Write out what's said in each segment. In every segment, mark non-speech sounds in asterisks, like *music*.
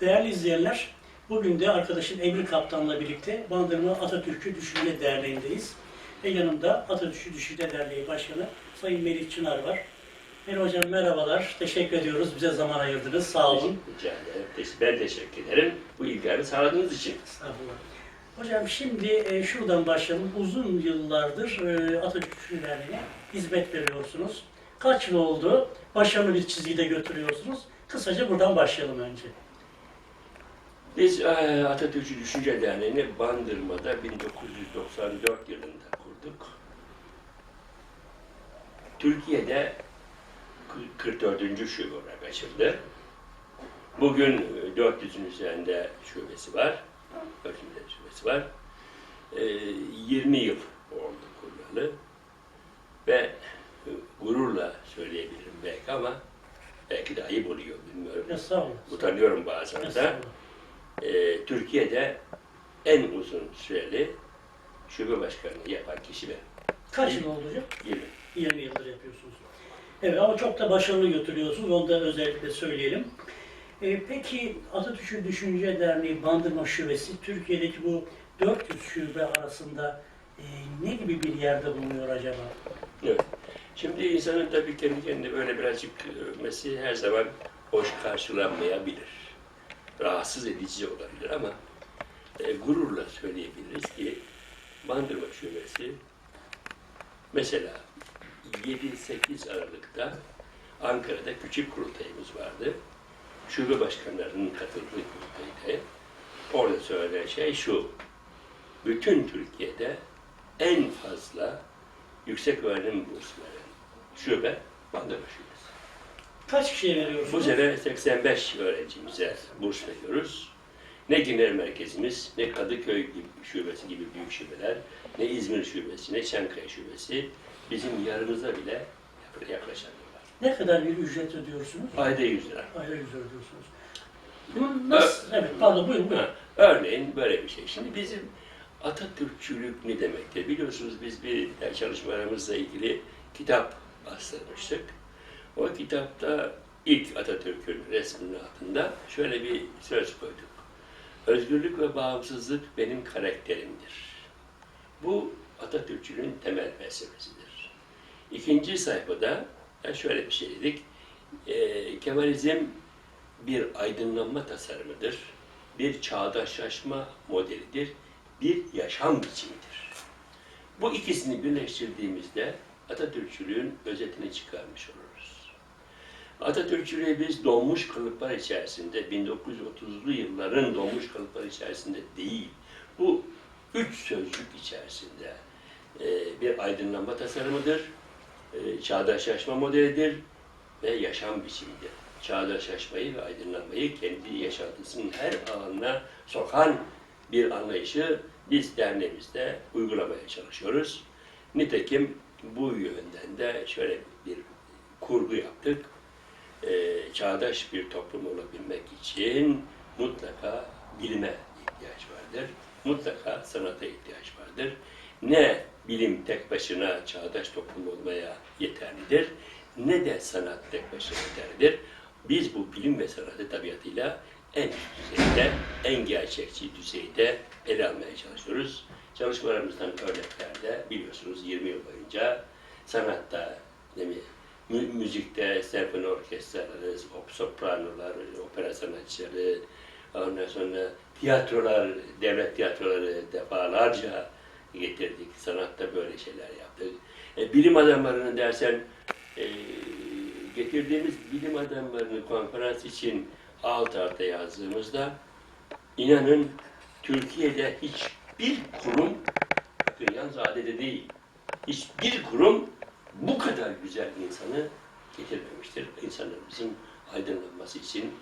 Değerli izleyenler, bugün de arkadaşım Emir Kaptan'la birlikte Bandırma Atatürk'ü Düşünce Derneği'ndeyiz. Ve yanımda Atatürk'ü Düşünce Derneği Başkanı Sayın Melih Çınar var. Melih Hocam merhabalar, teşekkür ediyoruz. Bize zaman ayırdınız, sağ olun. Rica ederim. Ben teşekkür ederim bu ilgileri sağladığınız için. Estağfurullah. Hocam şimdi e, şuradan başlayalım. Uzun yıllardır e, Atatürk Derneği'ne hizmet veriyorsunuz. Kaç yıl oldu? Başarılı bir çizgide götürüyorsunuz. Kısaca buradan başlayalım önce. Biz e, Atatürkçü Düşünce Derneği'ni Bandırma'da 1994 yılında kurduk. Türkiye'de 44. şube olarak açıldı. Bugün e, 400'ün üzerinde şubesi var. 400'ün üzerinde şubesi var. E, 20 yıl oldu kurulalı. Ve e, gururla söyleyebilirim belki ama belki de ayıp oluyor bilmiyorum. Utanıyorum bazen de. Ee, Türkiye'de en uzun süreli şube başkanlığı yapan kişi ben. Kaç yıl oldu hocam? 20. 20 yıldır yapıyorsunuz. Evet ama çok da başarılı götürüyorsunuz. Onu da özellikle söyleyelim. Ee, peki Atatürk'ün Düşünce Derneği Bandırma Şubesi Türkiye'deki bu 400 şube arasında e, ne gibi bir yerde bulunuyor acaba? Evet. Şimdi insanın tabii kendi kendine böyle birazcık övmesi her zaman hoş karşılanmayabilir. Rahatsız edici olabilir ama e, gururla söyleyebiliriz ki Bandırma Şubesi mesela 7-8 Aralık'ta Ankara'da küçük kurultayımız vardı. Şube başkanlarının katıldığı kurultaydı. Orada söylenen şey şu. Bütün Türkiye'de en fazla yüksek öğrenim burs veren şube Bandırma Şubesi. Kaç kişiye Bu veriyorsunuz? sene 85 öğrencimize burs veriyoruz. Ne genel merkezimiz, ne Kadıköy gibi, şubesi gibi büyük şubeler, ne İzmir şubesi, ne Çankaya şubesi bizim yarımıza bile yaklaşamıyorlar. Ne kadar bir ücret ödüyorsunuz? Ayda 100 lira. Ayda yüz ödüyorsunuz. Bunu nasıl? Evet, pardon buyurun buyurun. Ha, örneğin böyle bir şey. Şimdi bizim Atatürkçülük ne demektir? Biliyorsunuz biz bir çalışmalarımızla ilgili kitap bastırmıştık. O kitapta ilk Atatürk'ün resminin altında şöyle bir söz koyduk. Özgürlük ve bağımsızlık benim karakterimdir. Bu Atatürkçülüğün temel felsefesidir. İkinci sayfada da şöyle bir şey dedik. Ee, Kemalizm bir aydınlanma tasarımıdır, bir çağdaşlaşma modelidir, bir yaşam biçimidir. Bu ikisini birleştirdiğimizde Atatürkçülüğün özetini çıkarmış oluruz. Atatürkçülüğü biz donmuş kalıplar içerisinde, 1930'lu yılların donmuş kalıplar içerisinde değil, bu üç sözcük içerisinde e, bir aydınlanma tasarımıdır, e, çağdaşlaşma modelidir ve yaşam biçimidir. Çağdaşlaşmayı ve aydınlanmayı kendi yaşantısının her alanına sokan bir anlayışı biz derneğimizde uygulamaya çalışıyoruz. Nitekim bu yönden de şöyle bir kurgu yaptık. Ee, çağdaş bir toplum olabilmek için mutlaka bilime ihtiyaç vardır. Mutlaka sanata ihtiyaç vardır. Ne bilim tek başına çağdaş toplum olmaya yeterlidir, ne de sanat tek başına yeterlidir. Biz bu bilim ve sanatı tabiatıyla en düzeyde, en gerçekçi düzeyde ele almaya çalışıyoruz. Çalışmalarımızdan örnekler de biliyorsunuz 20 yıl boyunca sanatta, değil mi? Mü- müzikte senfoni orkestraları, op- sopranolar, opera sanatçıları, ondan sonra tiyatrolar, devlet tiyatroları defalarca getirdik. Sanatta böyle şeyler yaptık. E, bilim adamlarının dersen e, getirdiğimiz bilim adamlarını konferans için alt alta yazdığımızda inanın Türkiye'de hiçbir kurum bakın Yanzade'de değil hiçbir kurum bu kadar güzel insanı getirmemiştir. İnsanlarımızın aydınlanması için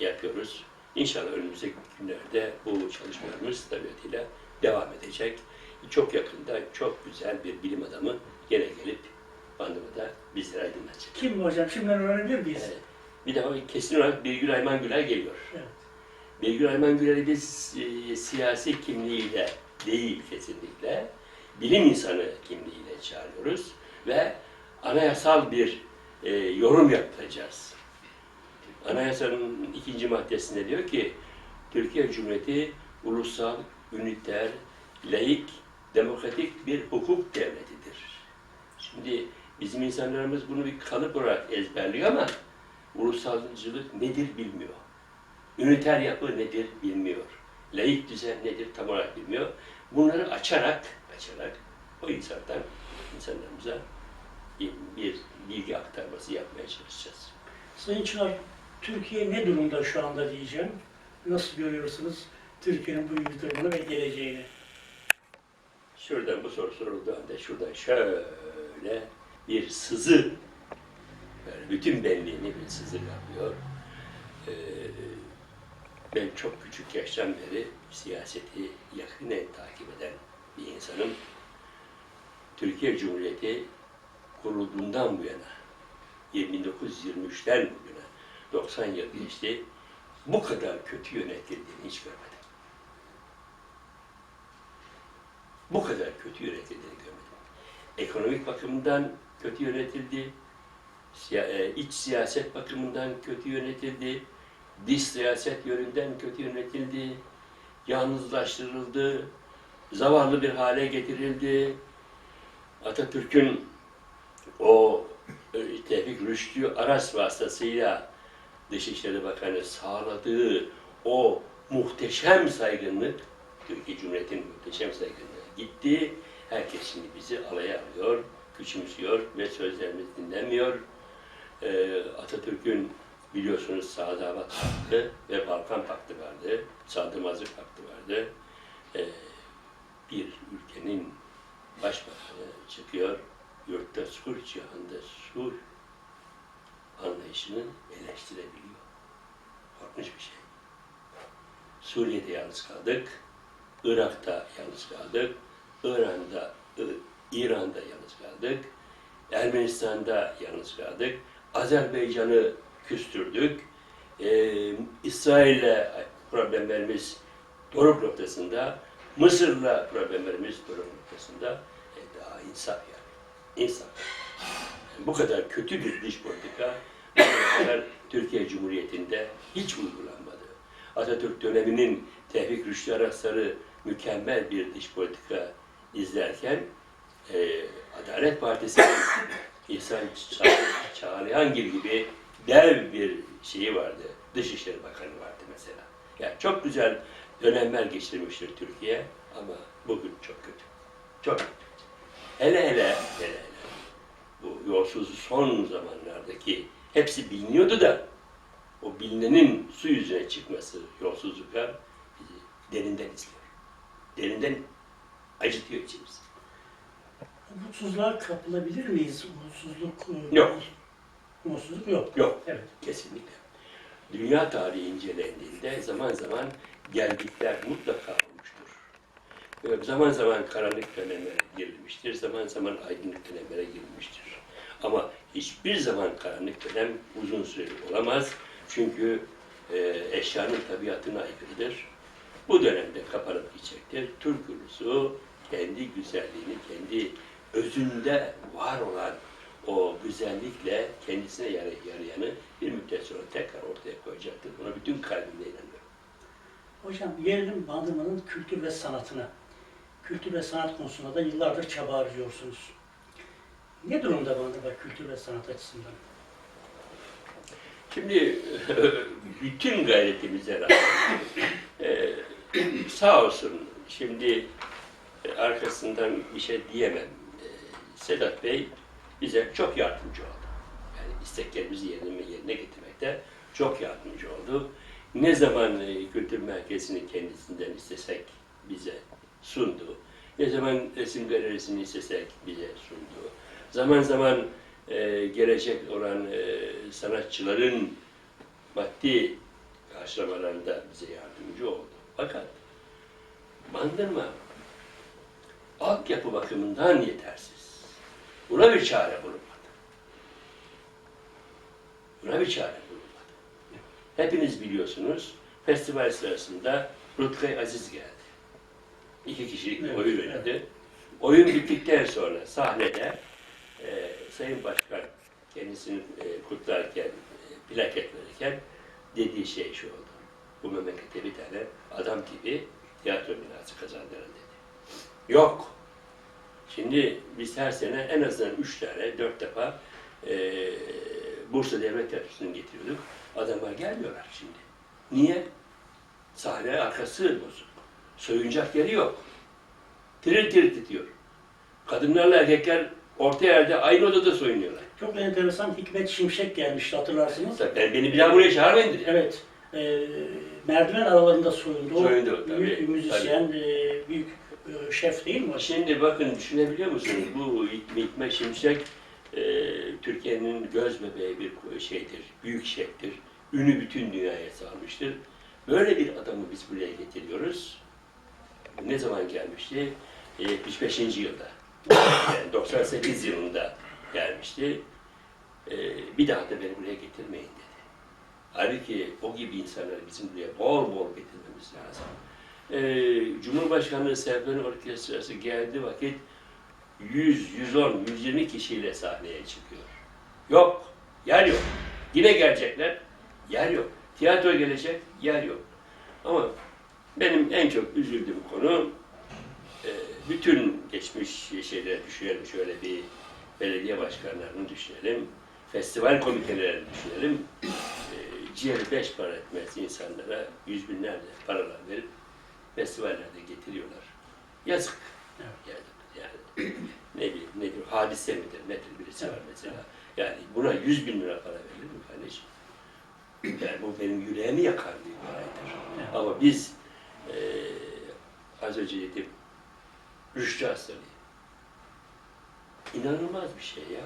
yapıyoruz. İnşallah önümüzdeki günlerde bu çalışmalarımız tabiatıyla devam edecek. Çok yakında çok güzel bir bilim adamı gene gelip Bandırma'da bizlere aydınlatacak. Kim hocam? Şimdiden öğrenebilir miyiz? Evet. Bir daha kesin olarak Birgül Ayman Güler geliyor. Evet. Birgül Ayman Güler'i biz e, siyasi kimliğiyle değil kesinlikle, bilim insanı kimliğiyle çağırıyoruz ve anayasal bir e, yorum yapacağız. Anayasanın ikinci maddesinde diyor ki Türkiye Cumhuriyeti ulusal, üniter, laik, demokratik bir hukuk devletidir. Şimdi bizim insanlarımız bunu bir kalıp olarak ezberliyor ama ulusalcılık nedir bilmiyor. Üniter yapı nedir bilmiyor. Laik düzen nedir tam olarak bilmiyor. Bunları açarak, açarak o insandan, insanlarımıza bir, bilgi aktarması yapmaya çalışacağız. Sayın Çınar, Türkiye ne durumda şu anda diyeceğim. Nasıl görüyorsunuz Türkiye'nin bugünkü durumunu ve geleceğini? Şuradan bu soru sorulduğu anda şuradan şöyle bir sızı, yani bütün benliğini bir sızı yapıyor. Ee, ben çok küçük yaştan beri siyaseti yakinen takip eden bir insanım. Türkiye Cumhuriyeti kurulduğundan bu yana, 1923'ten bu yana, 90 yıl geçti, bu kadar kötü yönetildiğini hiç görmedim. bu kadar kötü yönetildiğini görmedim. Ekonomik bakımından kötü yönetildi, e, iç siyaset bakımından kötü yönetildi, dış siyaset yönünden kötü yönetildi, yalnızlaştırıldı, zavallı bir hale getirildi. Atatürk'ün o e, Tevfik Rüştü Aras vasıtasıyla Dışişleri Bakanı sağladığı o muhteşem saygınlık, Türkiye Cumhuriyeti'nin muhteşem saygınlığı gitti. Herkes şimdi bizi alaya alıyor, küçümsüyor ve sözlerimizi dinlemiyor. Ee, Atatürk'ün biliyorsunuz Sadavat Paktı ve Balkan Paktı vardı, Sadımazlık Paktı vardı. Ee, bir ülkenin başbakanı çıkıyor, yurtta sulh, cihanda sulh anlayışını eleştirebiliyor. Korkunç bir şey. Suriye'de yalnız kaldık, Irak'ta yalnız kaldık, İran'da, İran'da yalnız kaldık, Ermenistan'da yalnız kaldık, Azerbaycan'ı küstürdük, ee, İsrail'le problemlerimiz doruk noktasında, Mısır'la problemlerimiz doruk noktasında, e, daha insaf yani, insaf. Bu kadar kötü bir dış politika kadar *laughs* Türkiye Cumhuriyeti'nde hiç uygulanmadı. Atatürk döneminin Tevfik Rüştü Arasları mükemmel bir dış politika izlerken e, Adalet Partisi'nin *laughs* İhsan Ça- Çağlayangil gibi dev bir şeyi vardı. Dışişleri Bakanı vardı mesela. Yani çok güzel dönemler geçirmiştir Türkiye ama bugün çok kötü. Çok kötü. Hele hele, hele hele bu yolsuz son zamanlardaki hepsi biliniyordu da o bilinenin su yüzüne çıkması yolsuzluklar bizi derinden izliyor. Derinden acıtıyor içimizi. Umutsuzluğa kapılabilir miyiz? Umutsuzluk e, Yok. Umutsuzluk yok. Yok, Evet. kesinlikle. Dünya tarihi incelendiğinde zaman zaman gelgitler mutlaka zaman zaman karanlık döneme girilmiştir, zaman zaman aydınlık dönemlere girilmiştir. Ama hiçbir zaman karanlık dönem uzun süreli olamaz. Çünkü e, eşyanın tabiatına aykırıdır. Bu dönemde kapanıp gidecektir. Türk ulusu kendi güzelliğini, kendi özünde var olan o güzellikle kendisine yara- yarayanı bir müddet sonra tekrar ortaya koyacaktır. Buna bütün kalbimle inanıyorum. Hocam gelelim Bandırma'nın kültür ve sanatına. Kültür ve sanat konusunda da yıllardır çaba harcıyorsunuz. Ne durumda Bandırma kültür ve sanat açısından? Şimdi *laughs* bütün gayretimize rağmen e, sağ olsun şimdi e, arkasından bir şey diyemem. E, Sedat Bey bize çok yardımcı oldu. Yani isteklerimizi yerine, yerine getirmekte çok yardımcı oldu. Ne zaman e, kültür merkezini kendisinden istesek bize sundu. Ne zaman resim galerisini istesek bize sundu. Zaman zaman e, gelecek olan e, sanatçıların maddi karşılamalarında bize yardımcı oldu. Fakat Bandırma altyapı bakımından yetersiz. Buna bir çare bulunmadı. Buna bir çare bulunmadı. Hepiniz biliyorsunuz, festival sırasında Rutkay Aziz geldi. İki kişilik bir Evet, oyun oynadı. Oyun bittikten sonra sahnede e, Sayın Başkan kendisini e, kutlarken, e, plaket verirken dediği şey şu oldu. Bu memlekete bir tane adam gibi tiyatro binası kazandırın dedi. Yok. Şimdi biz her sene en azından üç tane, dört defa eee Bursa Devlet Tiyatrosu'nu getiriyorduk. Adamlar gelmiyorlar şimdi. Niye? Sahne arkası bozuk. Soyunacak yeri yok. Tir tir titriyor. Kadınlarla erkekler orta yerde aynı odada soyunuyorlar. Çok enteresan Hikmet Şimşek gelmişti hatırlarsınız. Ben, beni bir daha buraya çağırmayın dedi. Evet. E, merdiven aralarında soyundu. Soyundu, tabii, büyük müzisyen, e, büyük e, şef değil mi? Şimdi bakın düşünebiliyor musunuz? Bu Hikmet Şimşek e, Türkiye'nin göz bebeği bir şeydir, büyük şeftir. Ünü bütün dünyaya salmıştır. Böyle bir adamı biz buraya getiriyoruz. Ne zaman gelmişti? E, 75. yılda. Yani 98 yılında gelmişti. E, bir daha da beni buraya getirmeyin dedi. Halbuki o gibi insanları bizim buraya bol bol getirmemiz lazım. Ee, Cumhurbaşkanlığı Senfoni Orkestrası geldi vakit 100, 110, 120 kişiyle sahneye çıkıyor. Yok, yer yok. Yine gelecekler, yer yok. Tiyatro gelecek, yer yok. Ama benim en çok üzüldüğüm konu e, bütün geçmiş şeyleri düşünelim. Şöyle bir belediye başkanlarını düşünelim. Festival komitelerini düşünelim. E, ciğeri beş para etmez insanlara yüz binlerce paralar verip festivallerde getiriyorlar. Yazık. Yani, yani ne bileyim nedir, hadise midir, nedir birisi var Evet. mesela. Yani buna yüz bin lira para verilir mi kardeşim? Yani bu benim yüreğimi yakar bir paraydır. Evet. Ama biz eee az önce dedim, Rüştü Aslanı. İnanılmaz bir şey ya.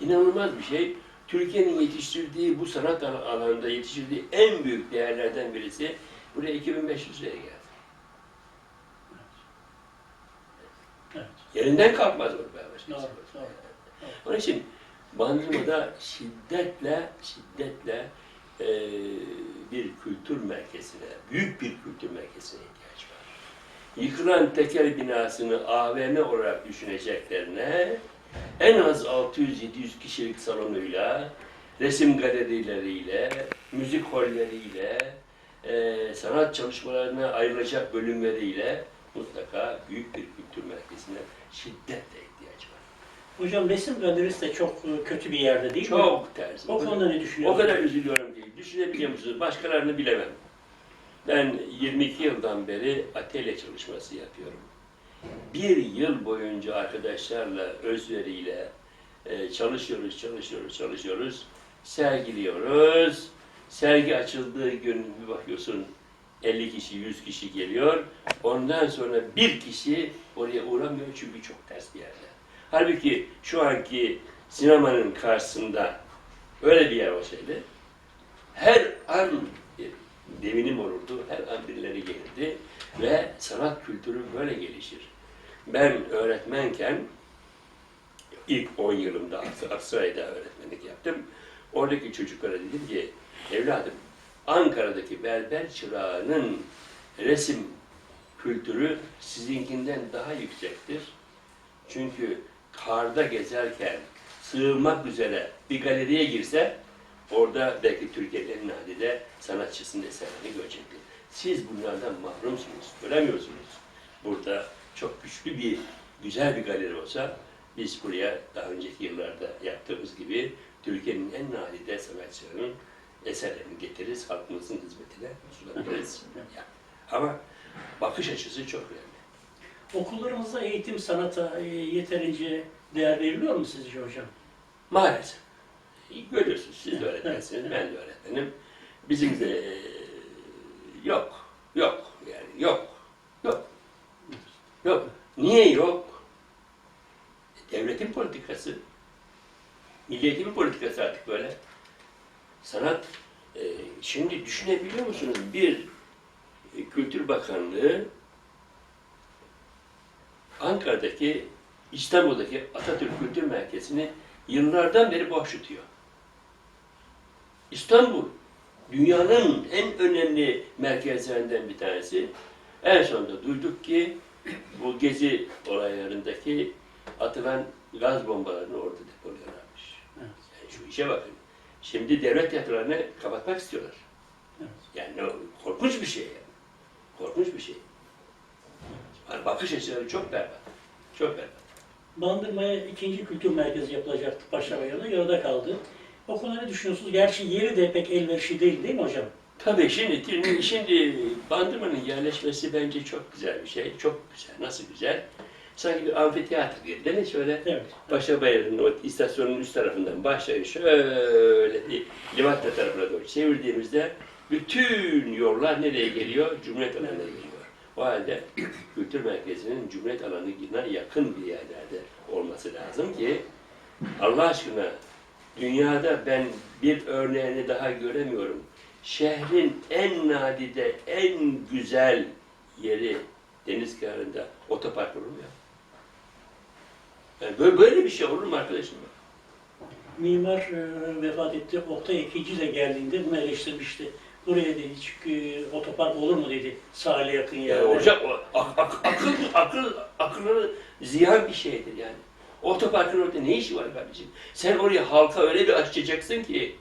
İnanılmaz bir şey. Türkiye'nin yetiştirdiği, bu sanat al- alanında yetiştirdiği en büyük değerlerden birisi buraya 2500 liraya geldi. Evet. Yerinden kalkmaz bu be başkası. Doğru, doğru. Onun için Bandırma'da şiddetle, şiddetle eee, bir kültür merkezine, büyük bir kültür merkezine ihtiyaç var. Yıkılan tekel binasını AVM olarak düşüneceklerine en az 600-700 kişilik salonuyla, resim galerileriyle, müzik holleriyle, eee, sanat çalışmalarına ayrılacak bölümleriyle mutlaka büyük bir kültür merkezine şiddetle. Hocam resim galerisi de çok e, kötü bir yerde değil mi? Çok ters. O konuda ne O düşünüyorsunuz? kadar üzülüyorum ki. Düşünebiliyor musunuz? Başkalarını bilemem. Ben 22 yıldan beri atölye çalışması yapıyorum. Bir yıl boyunca arkadaşlarla, özveriyle e, çalışıyoruz, çalışıyoruz, çalışıyoruz. Sergiliyoruz. Sergi açıldığı gün bir bakıyorsun 50 kişi, 100 kişi geliyor. Ondan sonra bir kişi oraya uğramıyor çünkü çok ters bir yerde. Halbuki şu anki sinemanın karşısında öyle bir yer olsaydı her an devinim olurdu, her an birileri gelirdi ve sanat kültürü böyle gelişir. Ben öğretmenken ilk 10 yılımda Ak- Aksaray'da öğretmenlik yaptım. Oradaki çocuklara dedim ki, evladım Ankara'daki berber çırağının resim kültürü sizinkinden daha yüksektir. Çünkü karda gezerken sığınmak üzere bir galeriye girse orada belki Türkiye'nin en nadide sanatçısının eserini görecektir. Siz bunlardan mahrumsunuz, göremiyorsunuz. Burada çok güçlü bir, güzel bir galeri olsa biz buraya daha önceki yıllarda yaptığımız gibi Türkiye'nin en nadide sanatçılarının eserlerini getiririz, halkımızın hizmetine sunabiliriz. Ama bakış açısı çok önemli. Okullarımızda eğitim sanata e, yeterince değer veriliyor mu sizce hocam? Maalesef. Görüyorsunuz, siz de öğretmensiniz, ben de öğretmenim. Bizim de eee, yok, yok yani yok, yok, yok. Niye yok? Devletin politikası, milli eğitim politikası artık böyle. Sanat, eee, şimdi düşünebiliyor musunuz? Bir e, Kültür Bakanlığı Ankara'daki, İstanbul'daki Atatürk Kültür Merkezi'ni yıllardan beri boş tutuyor. İstanbul, dünyanın en önemli merkezlerinden bir tanesi. En sonunda duyduk ki bu gezi olaylarındaki atılan gaz bombalarını orada depoluyorlarmış. Evet. Yani şu işe bakın. Şimdi devlet tiyatrolarını kapatmak istiyorlar. Evet. Yani korkunç bir şey yani. Korkunç bir şey. Yani bakış açıları çok berbat. Çok berbat. Bandırma'ya ikinci kültür merkezi yapılacaktı Paşabayır'da, yarıda kaldı. O konuda ne düşünüyorsunuz? Gerçi yeri de pek elverişli değil değil mi hocam? Tabii şimdi şimdi Bandırma'nın yerleşmesi bence çok güzel bir şey. Çok güzel. Nasıl güzel? Sanki bir amfiteyatr gibi değil mi? Şöyle Evet. Paşabayır'ın o istasyonun üst tarafından başlayıp şöyle bir Livatla tarafına doğru çevirdiğimizde bütün yollar nereye geliyor? Cumhuriyet alanına geliyor. O halde *clears throat* kültür merkezinin Cumhuriyet alanına yakın bir yerlerde olması lazım ki Allah aşkına dünyada ben bir örneğini daha göremiyorum. Şehrin en nadide, en güzel yeri deniz kenarında otopark olur mu ya? Yani böyle, böyle bir şey olur mu arkadaşım? Mimar e, vefat etti. Oktay Ekici de geldiğinde bunu eleştirmişti. Buraya dedi hiç e, otopark olur mu dedi sahile yakın Yani yerde. hocam o ak, ak, akıl, akıl, akılları ziyan bir şeydir yani. Otoparkın orada ne işi var kardeşim? Sen oraya halka öyle bir açacaksın ki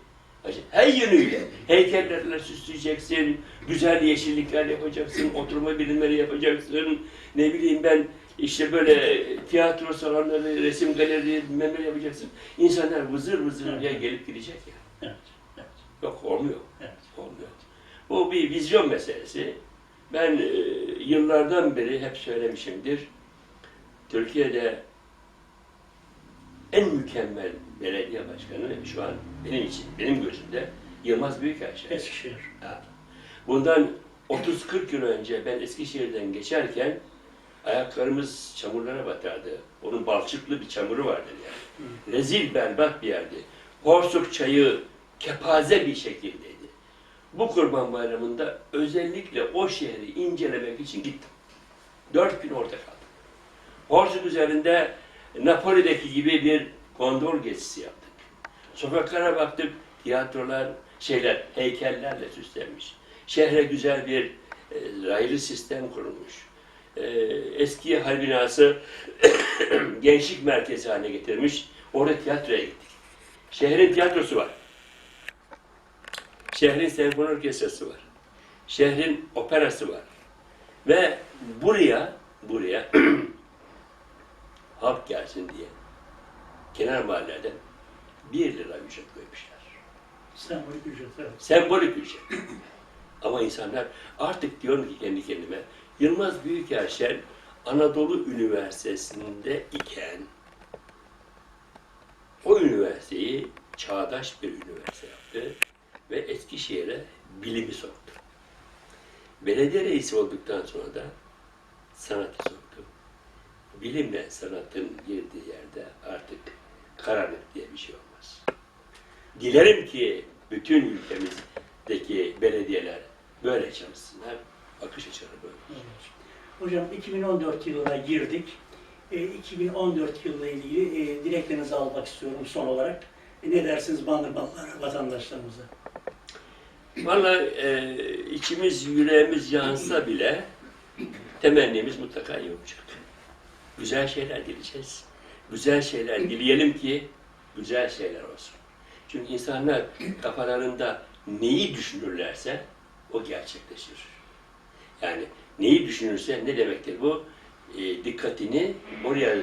her yönüyle heykellerle süsleyeceksin, güzel yeşillikler yapacaksın, oturma bilimleri yapacaksın, ne bileyim ben işte böyle tiyatro salonları, resim galeri, bilmem ne yapacaksın. İnsanlar vızır vızır oraya gelip gidecek ya. Evet, evet, Yok olmuyor. evet. Olmuyor. Bu bir vizyon meselesi. Ben e, yıllardan beri hep söylemişimdir. Türkiye'de en mükemmel belediye başkanı şu an benim için, benim gözümde Yılmaz Büyükelçi. Eskişehir. Ha. Bundan 30-40 yıl önce ben Eskişehir'den geçerken ayaklarımız çamurlara batardı. Onun balçıklı bir çamuru vardı yani. Rezil berbat bir yerdi. Porsuk çayı kepaze bir şekildeydi. Bu kurban bayramında özellikle o şehri incelemek için gittim. Dört gün orada kaldım. Porsuk üzerinde Napoli'deki gibi bir gondol gezisi yaptık. Sokaklara baktık, tiyatrolar, şeyler, heykellerle süslenmiş. Şehre güzel bir e, raylı sistem kurulmuş. E, eski hal binası *coughs* gençlik merkezi haline getirmiş. Orada tiyatroya gittik. Şehrin tiyatrosu var. Şehrin senfoni orkestrası var. Şehrin operası var. Ve buraya, buraya *clears throat* halk gelsin diye kenar mahallede bir lira ücret koymuşlar. Sembolik ücret. Evet. Sembolik ücret. *clears throat* Ama insanlar artık diyorum ki kendi kendime Yılmaz Büyükerşen Anadolu Üniversitesi'nde iken o üniversiteyi çağdaş bir üniversite yaptı ve Eskişehir'e bilimi soktu. Belediye reisi olduktan sonra da sanatı soktu. Bilimle sanatın girdiği yerde artık karanlık diye bir şey olmaz. Dilerim ki bütün ülkemizdeki belediyeler böyle çalışsınlar. Bakış açıları böyle. Evet. Hocam 2014 yılına girdik. E, 2014 yılı ile ilgili e, dileklerinizi almak istiyorum son olarak. E, ne dersiniz Bandırmalılara, vatandaşlarımıza? Vallahi e, içimiz yüreğimiz yansa bile temennimiz mutlaka iyi olacak. Güzel şeyler dileyeceğiz. Güzel şeyler dileyelim ki güzel şeyler olsun. Çünkü insanlar kafalarında neyi düşünürlerse o gerçekleşir. Yani neyi düşünürse ne demektir bu? E, dikkatini oraya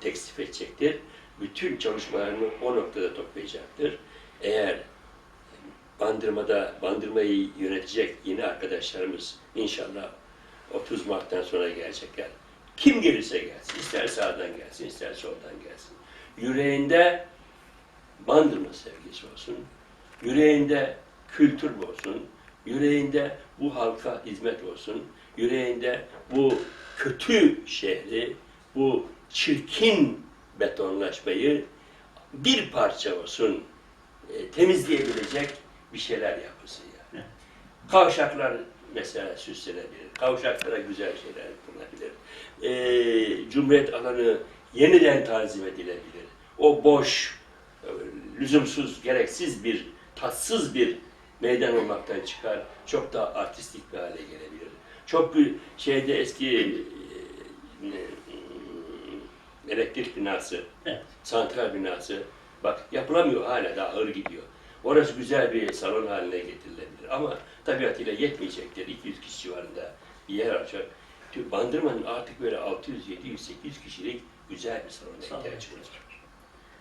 tekstif edecektir. Bütün çalışmalarını o noktada toplayacaktır. Eğer Bandırma'da, Bandırma'yı yönetecek yeni arkadaşlarımız inşallah 30 Mart'tan sonra gelecekler. Kim gelirse gelsin, ister sağdan gelsin, ister soldan gelsin. Yüreğinde Bandırma sevgisi olsun, yüreğinde kültür olsun, yüreğinde bu halka hizmet olsun, yüreğinde bu kötü şehri, bu çirkin betonlaşmayı bir parça olsun e, temizleyebilecek bir şeyler yapılsın yani. Kavşaklar mesela süslenebilir. Kavşaklara güzel şeyler yapılabilir. E, Cumhuriyet alanı yeniden tanzim edilebilir. O boş, e, lüzumsuz, gereksiz bir, tatsız bir meydan olmaktan çıkar. Çok daha artistik bir hale gelebilir. Çok bir şeyde eski e, elektrik binası, Evet. santral binası bak yapılamıyor hala daha ağır gidiyor. Orası güzel bir salon haline getirilebilir. Ama tabiatıyla yetmeyecektir. 200 kişi civarında bir yer. Çünkü Bandırma'nın artık böyle 600, 700, 800 kişilik güzel bir salona Salon. ihtiyacı var.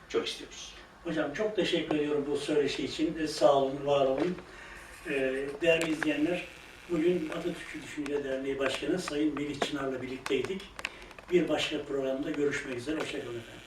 Çok istiyoruz. Hocam çok teşekkür ediyorum bu söyleşi için. E, Sağ olun, var olun. E, Değerli izleyenler, bugün Atatürkçü Düşünce Derneği Başkanı Sayın Melih Çınar'la birlikteydik. Bir başka programda görüşmek üzere. Hoşçakalın efendim.